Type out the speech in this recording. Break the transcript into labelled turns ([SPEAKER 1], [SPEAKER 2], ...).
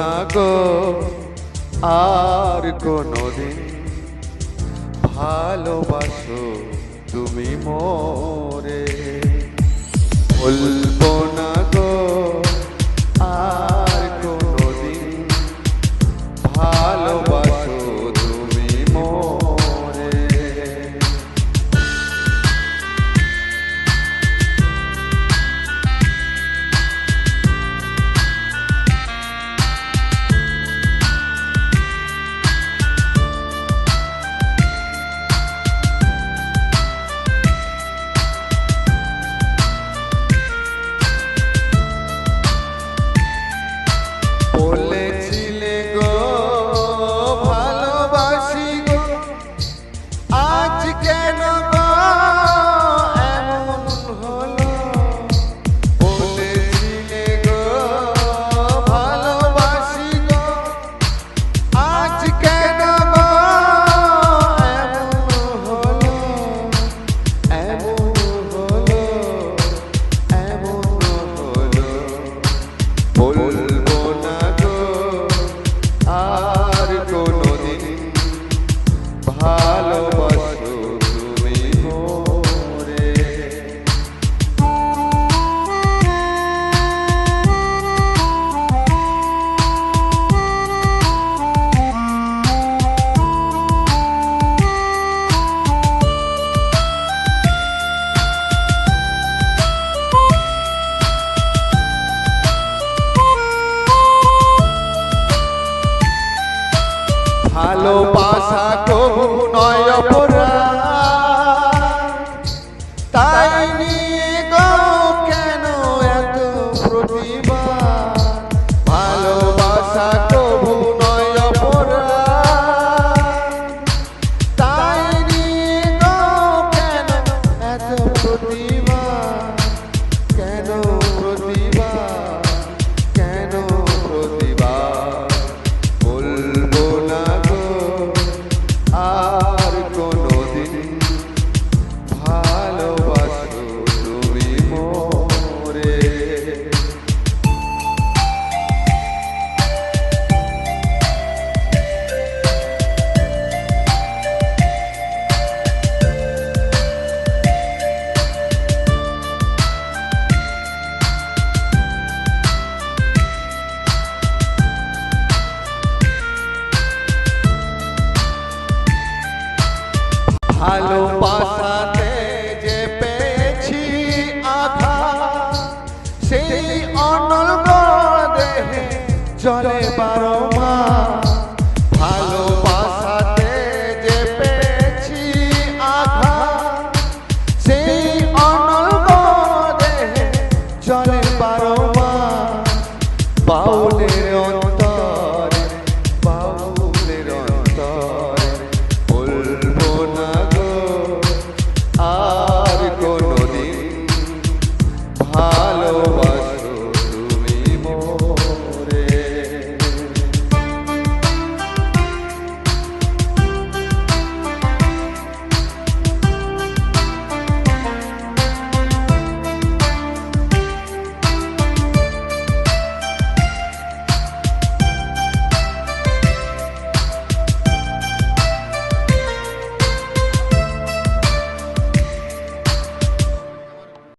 [SPEAKER 1] না গো আর কোনোদিন ভালোবাসো তুমি মোরে। বলব না আর কোন ভালোবাসা কবু নয় অপরাধ। তাই নিয়ে গো কেন এত প্রতিভা করে বারো মা